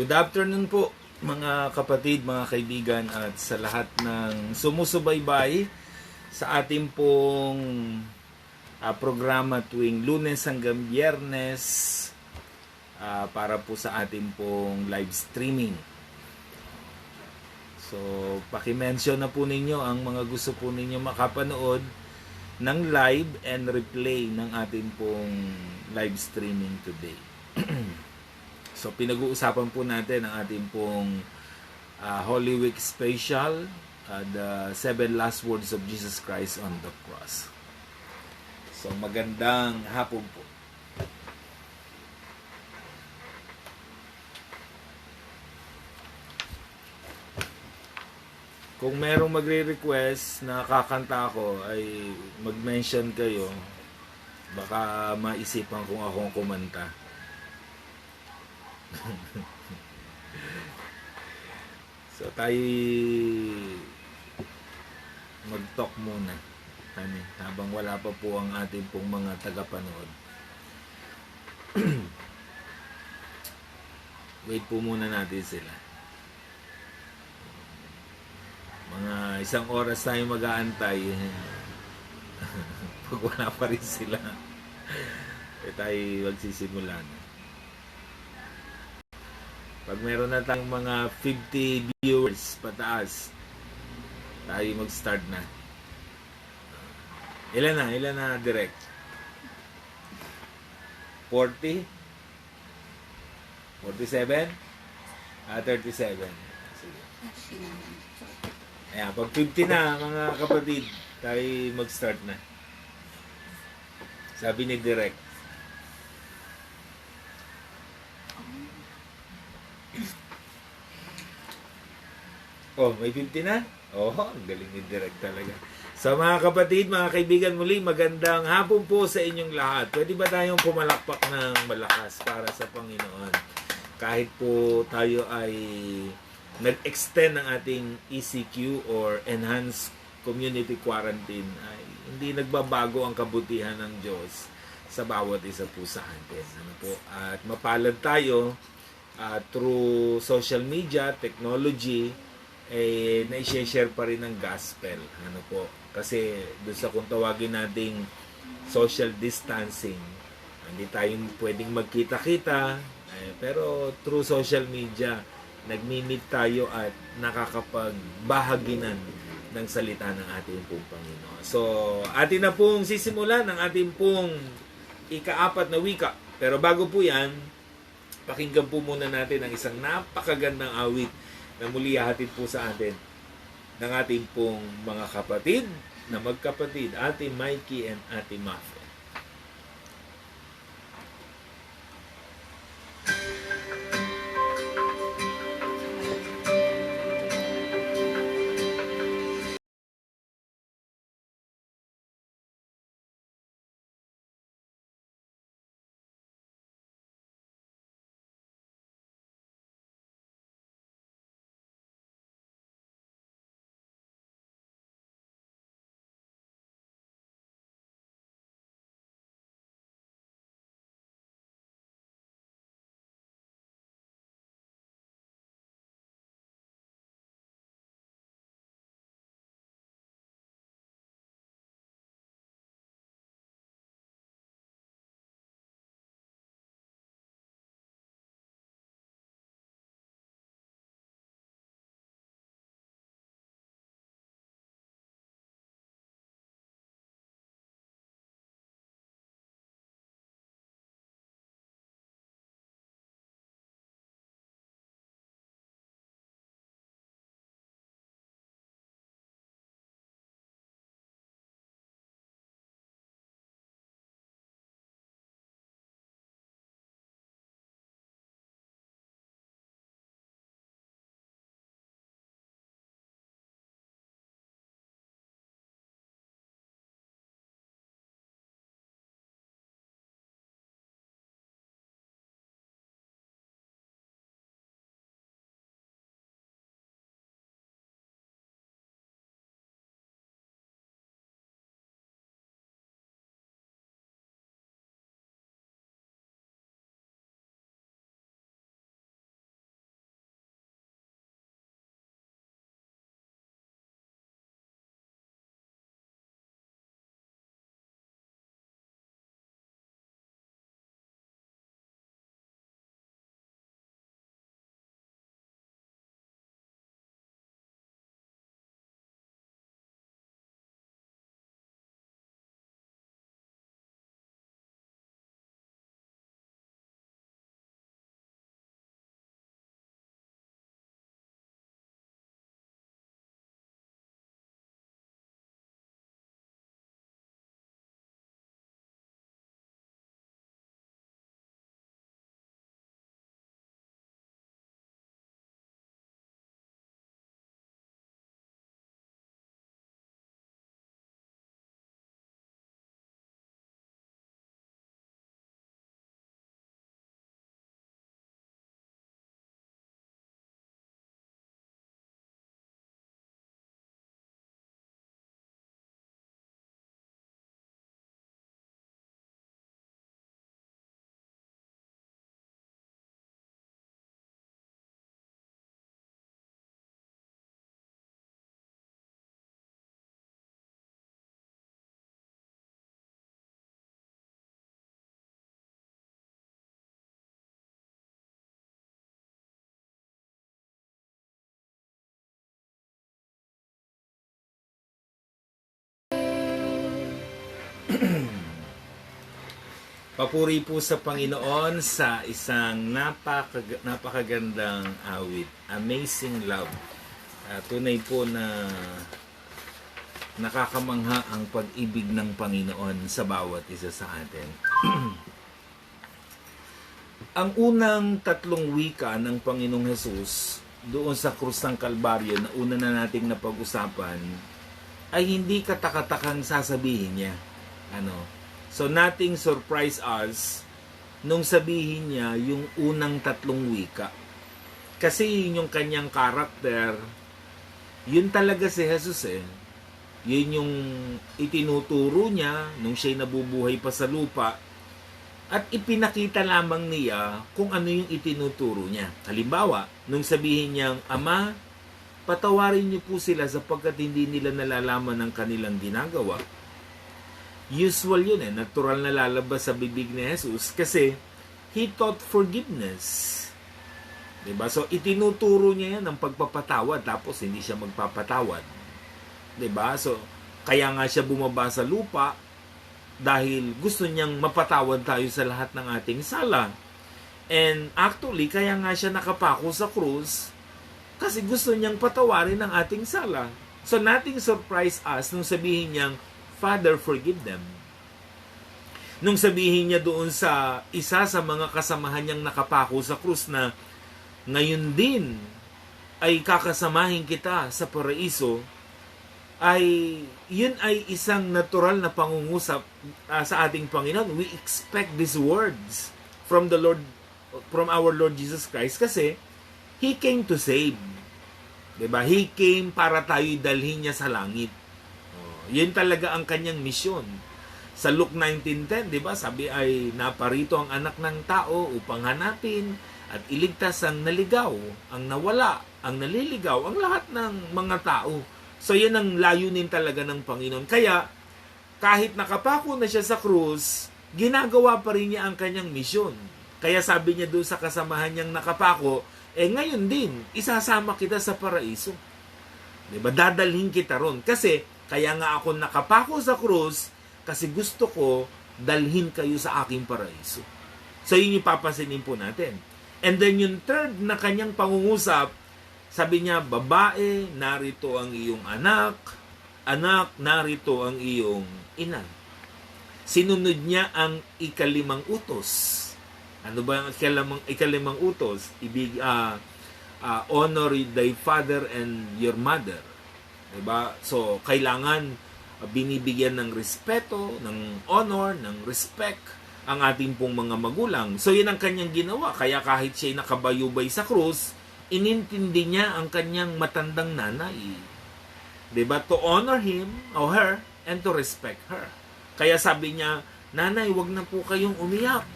Good afternoon po mga kapatid, mga kaibigan at sa lahat ng sumusubaybay sa ating pong ah, programa tuwing lunes hanggang biyernes ah, para po sa ating pong live streaming. So, paki-mention na po ninyo ang mga gusto po ninyo makapanood ng live and replay ng ating pong live streaming today. so, pinag-uusapan po natin ang ating pong ah, Holy Week special, ah, the seven last words of Jesus Christ on the cross. So, magandang hapon po. Kung merong magre-request na kakanta ako ay mag-mention kayo. Baka maisipan kung akong kumanta. so tayo mag-talk muna. Kami, habang wala pa po ang ating pong mga tagapanood. Wait po muna natin sila. Mga isang oras tayo mag-aantay. Pag wala pa rin sila, eh tayo magsisimula na. Pag meron na tayong mga 50 viewers pataas, tayo mag-start na. Ilan na? Ilan na direct? 40? 47? Ah, 37. Sige. Ayan, pag 50 na mga kapatid, tayo mag-start na. Sabi ni Direk. Oh, may 50 na? Oh, galing ni Direk talaga. Sa mga kapatid, mga kaibigan muli, magandang hapon po sa inyong lahat. Pwede ba tayong pumalakpak ng malakas para sa Panginoon? Kahit po tayo ay nag-extend ng ating ECQ or Enhanced Community Quarantine ay hindi nagbabago ang kabutihan ng Diyos sa bawat isa po sa atin. Ano po? At mapalad tayo ah, through social media, technology, eh, na-share pa rin ng gospel. Ano po? Kasi doon sa kung tawagin nating social distancing, hindi tayo pwedeng magkita-kita, eh, pero through social media, nagmi-meet tayo at nakakapagbahaginan ng salita ng ating pong Panginoon. So, atin na pong sisimulan ng ating pong ikaapat na wika. Pero bago po yan, pakinggan po muna natin ang isang napakagandang awit na muli hatid po sa atin ng ating pong mga kapatid na magkapatid, Ate Mikey and Ate Mafe. Papuri po sa Panginoon sa isang napaka, napakagandang awit. Amazing Love. Ah, tunay po na nakakamangha ang pag-ibig ng Panginoon sa bawat isa sa atin. ang unang tatlong wika ng Panginoong Hesus doon sa krus ng Kalbaryo na una na nating napag-usapan ay hindi katakatakang sasabihin niya. Ano? So nothing surprise us nung sabihin niya yung unang tatlong wika. Kasi yun yung kanyang karakter, yun talaga si Jesus eh. Yun yung itinuturo niya nung siya'y nabubuhay pa sa lupa at ipinakita lamang niya kung ano yung itinuturo niya. Halimbawa, nung sabihin niyang, Ama, patawarin niyo po sila sapagkat hindi nila nalalaman ang kanilang ginagawa. Usual yun eh, natural na lalabas sa bibig ni Jesus kasi He taught forgiveness. Diba? So, itinuturo niya yan ng pagpapatawad tapos hindi siya magpapatawad. Diba? So, kaya nga siya bumaba sa lupa dahil gusto niyang mapatawad tayo sa lahat ng ating sala. And actually, kaya nga siya nakapako sa krus kasi gusto niyang patawarin ang ating sala. So nothing surprise us nung sabihin niyang, Father, forgive them. Nung sabihin niya doon sa isa sa mga kasamahan niyang nakapako sa krus na ngayon din ay kakasamahin kita sa paraiso, ay yun ay isang natural na pangungusap uh, sa ating Panginoon. We expect these words from the Lord from our Lord Jesus Christ kasi he came to save. 'Di ba? He came para tayo dalhin niya sa langit. Yun talaga ang kanyang misyon. Sa Luke 19:10, 'di ba? Sabi ay naparito ang anak ng tao upang hanapin at iligtas ang naligaw, ang nawala, ang naliligaw, ang lahat ng mga tao So yan ang layunin talaga ng Panginoon. Kaya kahit nakapako na siya sa krus, ginagawa pa rin niya ang kanyang misyon. Kaya sabi niya doon sa kasamahan niyang nakapako, eh ngayon din, isasama kita sa paraiso. Diba? Dadalhin kita ron. Kasi, kaya nga ako nakapako sa krus, kasi gusto ko dalhin kayo sa aking paraiso. So, yun yung papasinin po natin. And then yung third na kanyang pangungusap sabi niya, babae, narito ang iyong anak. Anak, narito ang iyong ina. Sinunod niya ang ikalimang utos. Ano ba ang ikalimang, ikalimang utos? Ibig, uh, uh, honor thy father and your mother. Diba? So, kailangan binibigyan ng respeto, ng honor, ng respect ang ating pong mga magulang. So, yun ang kanyang ginawa. Kaya kahit siya nakabayubay sa krus, inintindi niya ang kanyang matandang nanay. Diba? To honor him or her and to respect her. Kaya sabi niya, Nanay, wag na po kayong umiyak.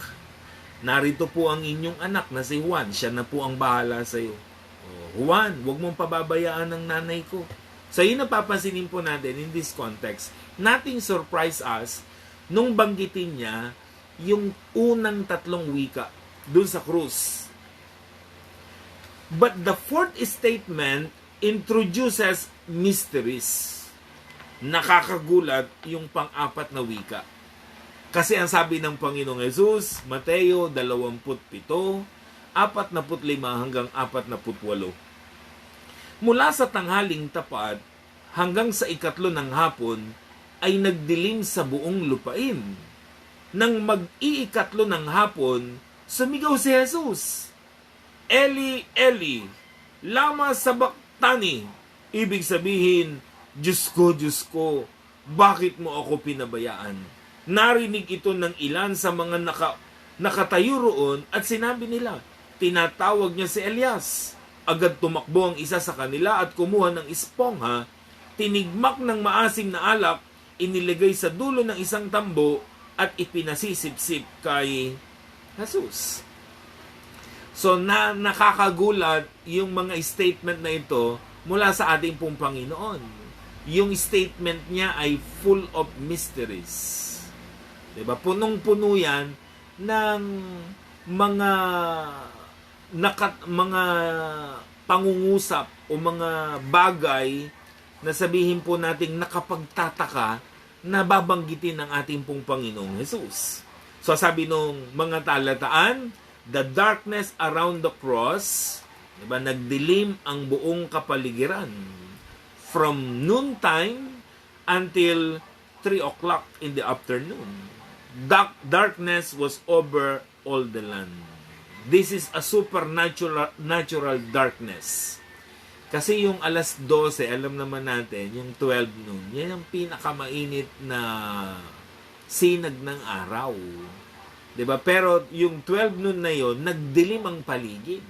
Narito po ang inyong anak na si Juan. Siya na po ang bahala sa iyo. Oh, Juan, wag mong pababayaan ng nanay ko. So yun napapansinin po natin in this context. Nothing surprise us nung banggitin niya yung unang tatlong wika dun sa krus But the fourth statement introduces mysteries. Nakakagulat yung pang-apat na wika. Kasi ang sabi ng Panginoong Yesus, Mateo 27, 45 hanggang 48. Mula sa tanghaling tapat hanggang sa ikatlo ng hapon ay nagdilim sa buong lupain. Nang mag-iikatlo ng hapon, sumigaw si Jesus Eli, Eli, lama sabaktani. Ibig sabihin, Diyos ko, Diyos ko, bakit mo ako pinabayaan? Narinig ito ng ilan sa mga naka, nakatayo roon at sinabi nila, tinatawag niya si Elias. Agad tumakbo ang isa sa kanila at kumuha ng espongha, tinigmak ng maasim na alak, inilagay sa dulo ng isang tambo at ipinasisip-sip kay Jesus. So na nakakagulat yung mga statement na ito mula sa ating pong Panginoon. Yung statement niya ay full of mysteries. 'Di ba? Punong-puno 'yan ng mga nakat, mga pangungusap o mga bagay na sabihin po nating nakapagtataka na babanggitin ng ating pong Panginoong Jesus. So sabi nung mga talataan, the darkness around the cross, diba, nagdilim ang buong kapaligiran from noontime until 3 o'clock in the afternoon. Dark, darkness was over all the land. This is a supernatural natural darkness. Kasi yung alas 12, alam naman natin, yung 12 noon, yan ang pinakamainit na sinag ng araw. 'Di ba? Pero yung 12 noon na yon, nagdilim ang paligid.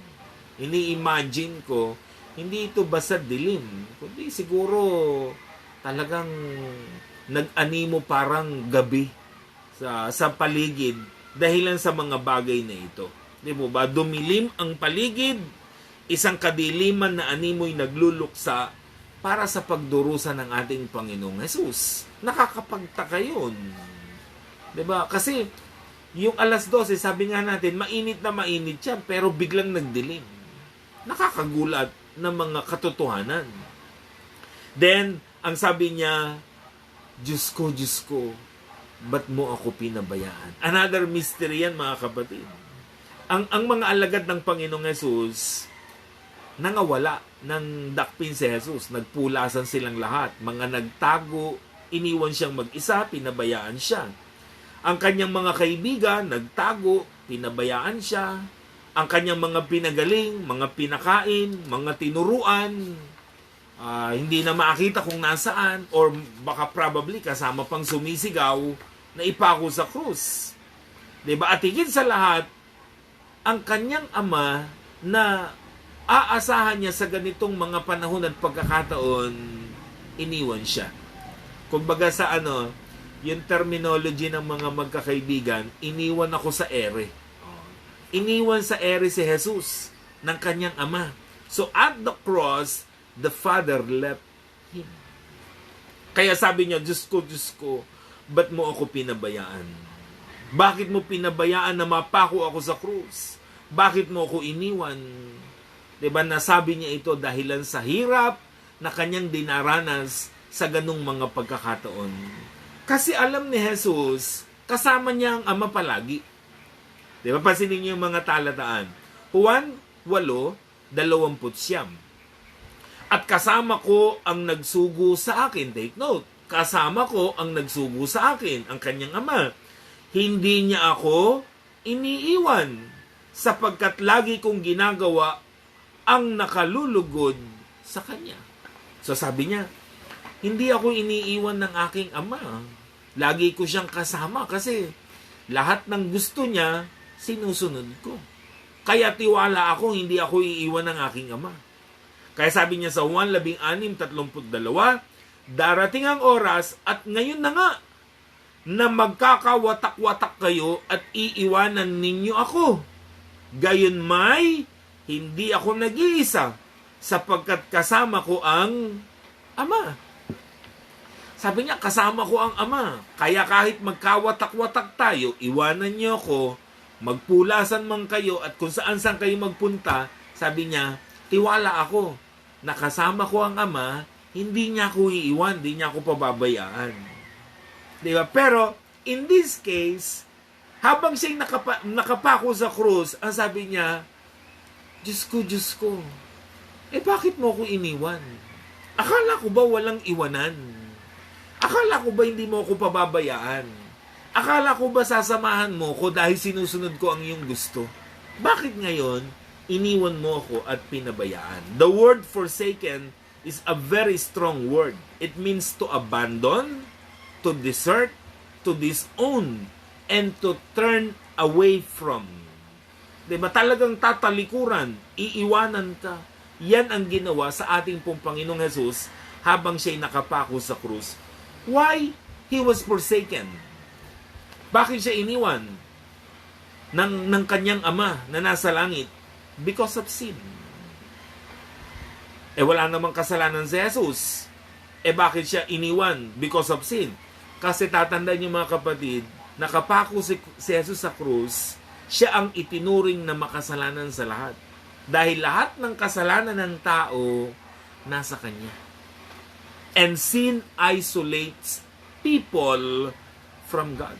Ini-imagine ko, hindi ito basta dilim, kundi siguro talagang nag-animo parang gabi sa sa paligid dahilan sa mga bagay na ito. 'Di mo ba? Dumilim ang paligid, isang kadiliman na animoy nagluluksa para sa pagdurusa ng ating Panginoong Hesus. Nakakapagtaka yun. ba? Kasi yung alas 12, sabi nga natin, mainit na mainit siya, pero biglang nagdilim. Nakakagulat ng mga katotohanan. Then, ang sabi niya, Diyos ko, Diyos ko, ba't mo ako pinabayaan? Another mystery yan, mga kapatid. Ang, ang mga alagad ng Panginoong Yesus, nangawala ng dakpin si Jesus. Nagpulasan silang lahat. Mga nagtago, iniwan siyang mag-isa, pinabayaan siya. Ang kanyang mga kaibigan, nagtago, pinabayaan siya. Ang kanyang mga pinagaling, mga pinakain, mga tinuruan, ah, hindi na makita kung nasaan or baka probably kasama pang sumisigaw na ipako sa krus. 'Di ba? At higit sa lahat, ang kanyang ama na aasahan niya sa ganitong mga panahon at pagkakataon, iniwan siya. Kumbaga sa ano, yung terminology ng mga magkakaibigan, iniwan ako sa ere. Iniwan sa ere si Jesus ng kanyang ama. So at the cross, the Father left him. Kaya sabi niya, Diyos ko, Diyos ko, ba't mo ako pinabayaan? Bakit mo pinabayaan na mapako ako sa krus? Bakit mo ako iniwan? Diba nasabi niya ito dahilan sa hirap na kanyang dinaranas sa ganung mga pagkakataon. Kasi alam ni Jesus, kasama niya ang ama palagi. Di ba? Pansinin niyo yung mga talataan. Juan 8, 20 At kasama ko ang nagsugo sa akin. Take note. Kasama ko ang nagsugo sa akin, ang kanyang ama. Hindi niya ako iniiwan sapagkat lagi kong ginagawa ang nakalulugod sa kanya. So sabi niya, hindi ako iniiwan ng aking ama. Lagi ko siyang kasama kasi lahat ng gusto niya, sinusunod ko. Kaya tiwala ako, hindi ako iiwan ng aking ama. Kaya sabi niya sa 1.16.32, Darating ang oras at ngayon na nga na magkakawatak-watak kayo at iiwanan ninyo ako. Gayon may, hindi ako nag-iisa sapagkat kasama ko ang Ama. Sabi niya, kasama ko ang Ama. Kaya kahit magkawatak-watak tayo, iwanan niyo ako, magpulasan man kayo at kung saan saan kayo magpunta, sabi niya, tiwala ako na kasama ko ang Ama, hindi niya ako iiwan, hindi niya ako pababayaan. Di ba? Pero, in this case, habang siya'y nakapa, nakapako sa krus, ang sabi niya, Diyos ko, Diyos ko, eh bakit mo ako iniwan? Akala ko ba walang iwanan? Akala ko ba hindi mo ako pababayaan? Akala ko ba sasamahan mo ko dahil sinusunod ko ang iyong gusto? Bakit ngayon, iniwan mo ako at pinabayaan? The word forsaken is a very strong word. It means to abandon, to desert, to disown, and to turn away from. Diba? Talagang tatalikuran, iiwanan ka. Yan ang ginawa sa ating pong Panginoong Jesus habang siya'y nakapako sa krus. Why? He was forsaken. Bakit siya iniwan ng, ng kanyang ama na nasa langit? Because of sin. Eh wala namang kasalanan si Jesus. Eh bakit siya iniwan? Because of sin. Kasi tatandaan niyo mga kapatid, nakapako si, si Jesus sa krus, siya ang itinuring na makasalanan sa lahat. Dahil lahat ng kasalanan ng tao, nasa kanya. And sin isolates people from God.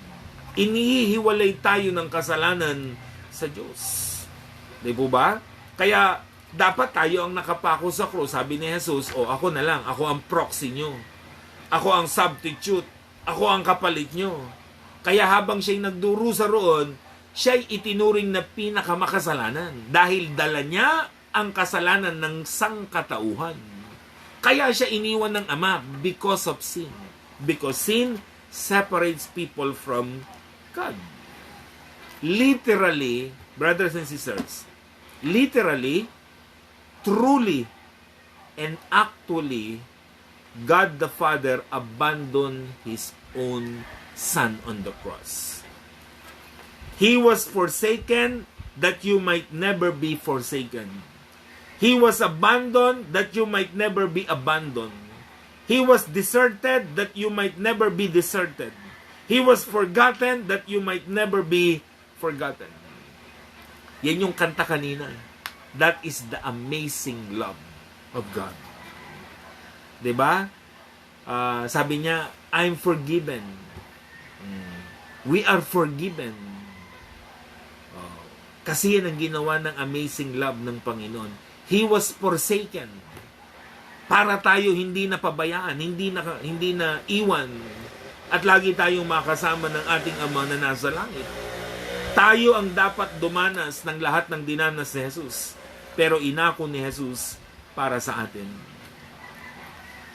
inihiwalay tayo ng kasalanan sa Diyos. Di po ba? Kaya dapat tayo ang nakapako sa krus. Sabi ni Jesus, o ako na lang, ako ang proxy nyo. Ako ang substitute. Ako ang kapalit nyo. Kaya habang siya'y nagdurusa roon, siya'y itinuring na pinakamakasalanan dahil dala niya ang kasalanan ng sangkatauhan. Kaya siya iniwan ng Ama because of sin. Because sin separates people from God. Literally, brothers and sisters, literally, truly, and actually, God the Father abandoned His own Son on the cross. He was forsaken that you might never be forsaken. He was abandoned that you might never be abandoned. He was deserted that you might never be deserted. He was forgotten that you might never be forgotten. Yan yung kanta kanina. That is the amazing love of God. 'Di ba? Ah, sabi niya, I'm forgiven. Mm. We are forgiven. Oh. Kasi yan ang ginawa ng amazing love ng Panginoon. He was forsaken. Para tayo hindi na pabayaan, hindi na hindi na iwan at lagi tayong makasama ng ating Ama na nasa langit. Tayo ang dapat dumanas ng lahat ng dinanas ni Jesus. Pero inako ni Jesus para sa atin.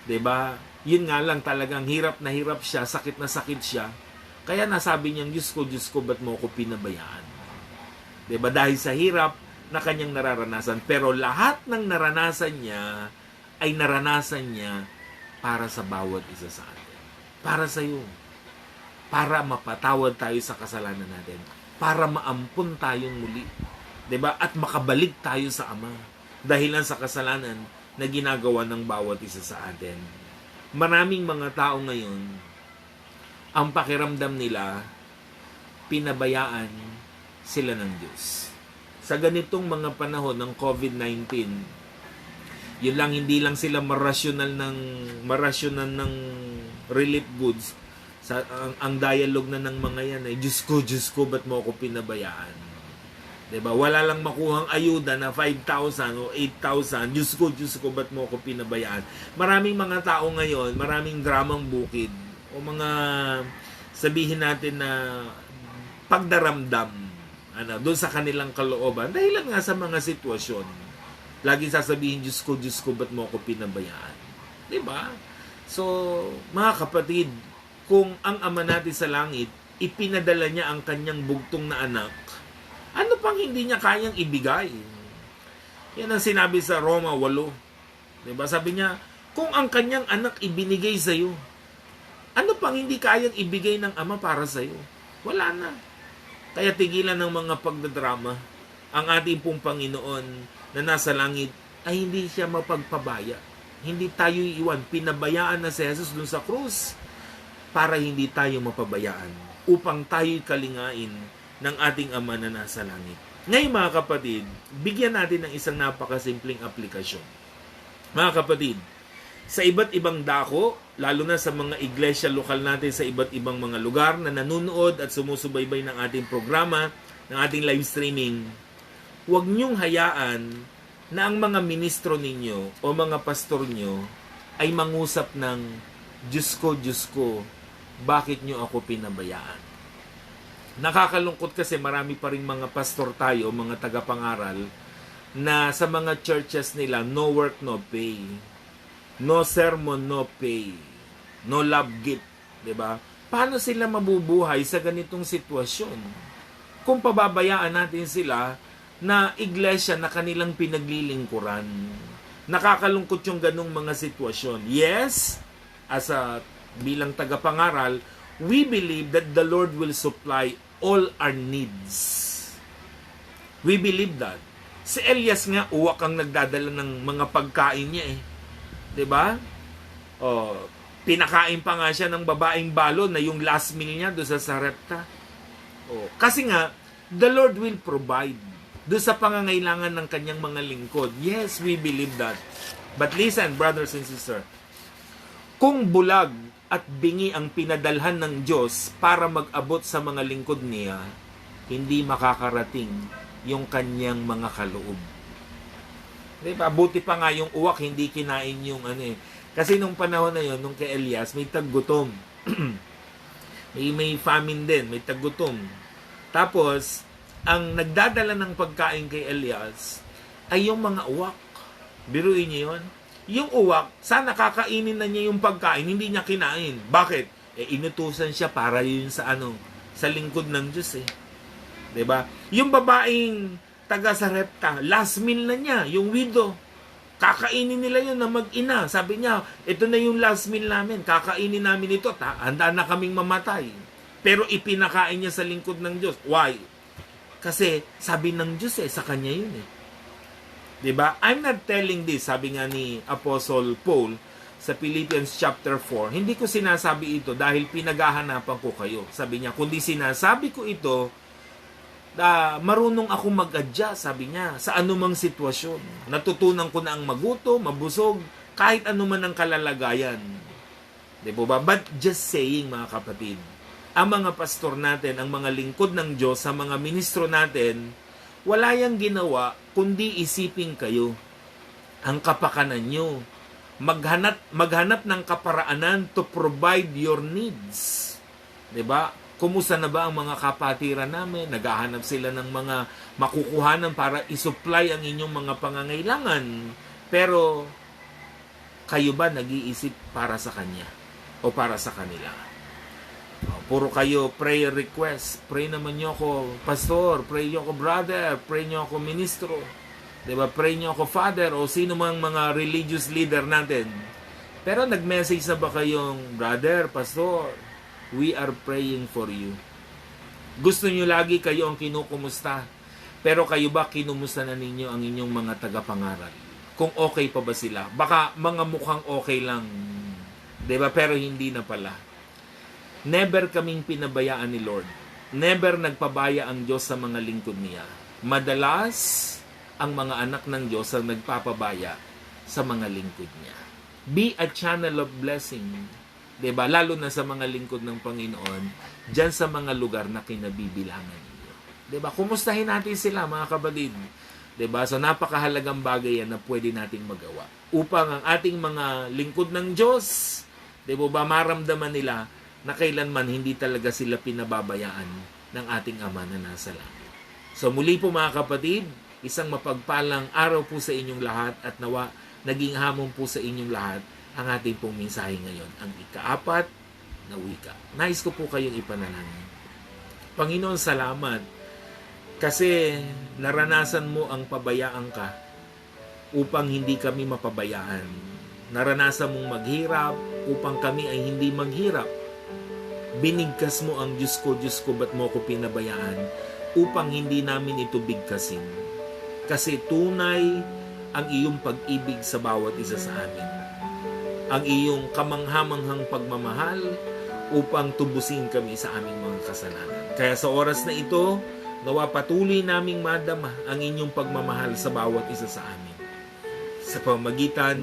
'Di ba? Yun nga lang talagang hirap na hirap siya, sakit na sakit siya. Kaya nasabi niyang, Diyos ko, Diyos ko, ba't mo ako pinabayaan? ba? Dahil sa hirap na kanyang nararanasan. Pero lahat ng naranasan niya ay naranasan niya para sa bawat isa sa atin. Para sa iyo. Para mapatawad tayo sa kasalanan natin. Para maampun tayong muli. ba? At makabalik tayo sa Ama. Dahilan sa kasalanan na ginagawa ng bawat isa sa atin. Maraming mga tao ngayon, ang pakiramdam nila, pinabayaan sila ng Diyos. Sa ganitong mga panahon ng COVID-19, yun lang hindi lang sila marasyonal ng marasyonal ng relief goods sa ang, ang dialogue na ng mga yan ay Diyos ko, Diyos ko, ba't mo ako pinabayaan? 'Di ba? Wala lang makuhang ayuda na 5,000 o 8,000. Diyos ko, Diyos ko, ba't mo ako pinabayaan? Maraming mga tao ngayon, maraming dramang bukid o mga sabihin natin na pagdaramdam ano, doon sa kanilang kalooban dahil lang nga sa mga sitwasyon. Laging sasabihin, Diyos ko, Diyos ko, ba't mo ako pinabayaan? 'Di ba? So, mga kapatid, kung ang Ama natin sa langit, ipinadala niya ang kanyang bugtong na anak, ano pang hindi niya kayang ibigay? Yan ang sinabi sa Roma 8. 'Di ba? Sabi niya, kung ang kanyang anak ibinigay sa iyo, ano pang hindi kayang ibigay ng Ama para sa iyo? Wala na. Kaya tigilan ng mga pagdadrama. Ang ating pong Panginoon na nasa langit ay hindi siya mapagpabaya. Hindi tayo iiwan. Pinabayaan na si Jesus dun sa krus para hindi tayo mapabayaan. Upang tayo'y kalingain ng ating Ama na nasa langit. Ngayon mga kapatid, bigyan natin ng isang napakasimpleng aplikasyon. Mga kapatid, sa iba't ibang dako, lalo na sa mga iglesia lokal natin sa iba't ibang mga lugar na nanonood at sumusubaybay ng ating programa, ng ating live streaming, huwag niyong hayaan na ang mga ministro ninyo o mga pastor nyo ay mangusap ng Diyos ko, Diyos ko, bakit nyo ako pinabayaan? Nakakalungkot kasi marami pa rin mga pastor tayo, mga tagapangaral, na sa mga churches nila, no work, no pay. No sermon, no pay. No love gift. 'di ba? Paano sila mabubuhay sa ganitong sitwasyon? Kung pababayaan natin sila na iglesia na kanilang pinaglilingkuran. Nakakalungkot yung ganong mga sitwasyon. Yes, as a bilang tagapangaral, we believe that the Lord will supply all our needs. We believe that. Si Elias nga, uwak ang nagdadala ng mga pagkain niya eh. ba? Oh, pinakain pa nga siya ng babaeng balo na yung last meal niya do sa Sarepta. Oh, kasi nga the Lord will provide do sa pangangailangan ng kanyang mga lingkod. Yes, we believe that. But listen, brothers and sisters, kung bulag at bingi ang pinadalhan ng Diyos para mag-abot sa mga lingkod niya, hindi makakarating yung kanyang mga kaloob. Di ba? Buti pa nga yung uwak, hindi kinain yung ano eh. Kasi nung panahon na yon nung kay Elias, may taggutom. may, may famine din, may taggutom. Tapos, ang nagdadala ng pagkain kay Elias ay yung mga uwak. Biruin niyo yun. Yung uwak, sana kakainin na niya yung pagkain, hindi niya kinain. Bakit? Eh, inutusan siya para yun sa ano, sa lingkod ng Diyos eh. 'Di ba? Yung babaeng taga Sarepta, last meal na niya, yung widow. Kakainin nila yun na mag-ina. Sabi niya, ito na yung last meal namin. Kakainin namin ito. Ta- handa na kaming mamatay. Pero ipinakain niya sa lingkod ng Diyos. Why? Kasi sabi ng Diyos eh, sa kanya yun eh. ba? I'm not telling this, sabi nga ni Apostle Paul sa Philippians chapter 4. Hindi ko sinasabi ito dahil pinaghahanapan ko kayo. Sabi niya, kundi sinasabi ko ito da marunong ako mag-adjust, sabi niya, sa anumang sitwasyon. Natutunan ko na ang maguto, mabusog, kahit anuman ang kalalagayan. Di ba? But just saying, mga kapatid, ang mga pastor natin, ang mga lingkod ng Diyos, sa mga ministro natin, wala yang ginawa kundi isipin kayo ang kapakanan nyo. Maghanap, maghanap ng kaparaanan to provide your needs. 'Di ba? Kumusta na ba ang mga kapatiran namin? Naghahanap sila ng mga makukuhanan para isupply ang inyong mga pangangailangan. Pero kayo ba nag-iisip para sa kanya o para sa kanila? Oh, Puro kayo prayer request. Pray naman nyo ako, pastor. Pray nyo ako, brother. Pray nyo ako, ministro. Diba? Pray nyo ako, father. O sino mang mga religious leader natin. Pero nag-message na ba kayong, brother, pastor, we are praying for you. Gusto nyo lagi kayo ang kinukumusta. Pero kayo ba kinumusta na ninyo ang inyong mga tagapangaral? Kung okay pa ba sila? Baka mga mukhang okay lang. 'Di ba? Pero hindi na pala. Never kaming pinabayaan ni Lord. Never nagpabaya ang Diyos sa mga lingkod niya. Madalas, ang mga anak ng Diyos ang nagpapabaya sa mga lingkod niya. Be a channel of blessing. Ba? Lalo na sa mga lingkod ng Panginoon, diyan sa mga lugar na kinabibilangan ninyo. ba? Kumustahin natin sila, mga kabadid. 'Di ba? So napakahalagang bagay yan na pwede nating magawa upang ang ating mga lingkod ng Diyos, 'di ba, maramdaman nila na kailanman hindi talaga sila pinababayaan ng ating Ama na nasa langit. So muli po mga kapatid, isang mapagpalang araw po sa inyong lahat at nawa naging hamon po sa inyong lahat ang ating pong mensahe ngayon, ang ikaapat na wika. Nais ko po kayong ipanalangin. Panginoon, salamat kasi naranasan mo ang pabayaan ka upang hindi kami mapabayaan. Naranasan mong maghirap upang kami ay hindi maghirap binigkas mo ang Diyos ko, Diyos ko, ba't mo ko pinabayaan? Upang hindi namin ito bigkasin. Kasi tunay ang iyong pag-ibig sa bawat isa sa amin. Ang iyong kamanghamanghang pagmamahal upang tubusin kami sa aming mga kasalanan. Kaya sa oras na ito, nawa patuloy naming madama ang inyong pagmamahal sa bawat isa sa amin. Sa pamagitan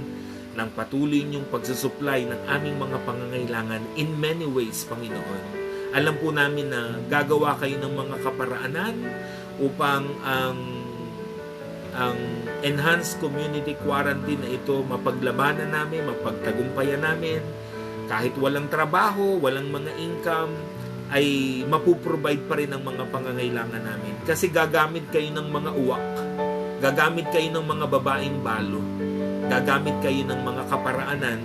ng patuloy niyong pagsusupply ng aming mga pangangailangan in many ways, Panginoon. Alam po namin na gagawa kayo ng mga kaparaanan upang ang ang enhanced community quarantine na ito mapaglabanan namin, mapagtagumpayan namin. Kahit walang trabaho, walang mga income, ay mapuprovide pa rin ang mga pangangailangan namin. Kasi gagamit kayo ng mga uwak. Gagamit kayo ng mga babaeng balo gagamit kayo ng mga kaparaanan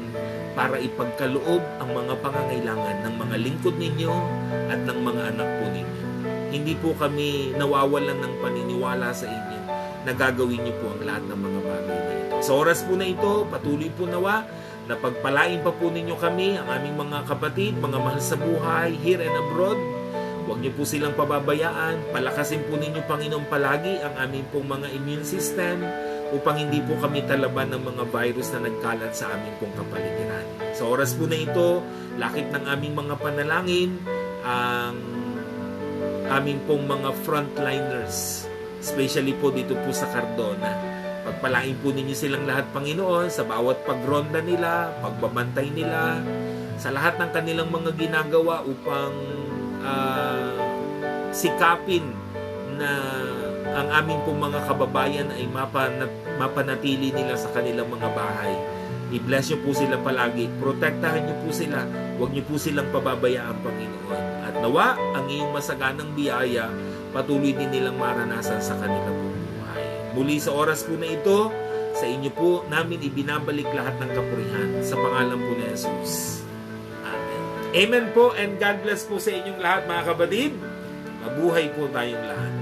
para ipagkaloob ang mga pangangailangan ng mga lingkod ninyo at ng mga anak po ninyo. Hindi po kami nawawalan ng paniniwala sa inyo na gagawin niyo po ang lahat ng mga bagay na ito. Sa oras po na ito, patuloy po nawa na pagpalain pa po ninyo kami, ang aming mga kapatid, mga mahal sa buhay, here and abroad. Huwag niyo po silang pababayaan. Palakasin po ninyo, Panginoon, palagi ang aming pong mga immune system, upang hindi po kami talaban ng mga virus na nagkalat sa aming pong kapaligiran. Sa oras po na ito, lakit ng aming mga panalangin, ang aming pong mga frontliners, especially po dito po sa Cardona. Pagpalain po ninyo silang lahat, Panginoon, sa bawat pagronda nila, pagbabantay nila, sa lahat ng kanilang mga ginagawa upang ah, sikapin na ang aming pong mga kababayan ay mapanat, mapanatili nila sa kanilang mga bahay. I-bless niyo po sila palagi. Protektahan niyo po sila. Huwag niyo po silang pababayaan, Panginoon. At nawa, ang iyong masaganang biyaya, patuloy din nilang maranasan sa kanilang buhay. Muli sa oras po na ito, sa inyo po namin ibinabalik lahat ng kapurihan sa pangalan po ni Jesus. Amen. Amen po and God bless po sa inyong lahat mga kapatid. Mabuhay po tayong lahat.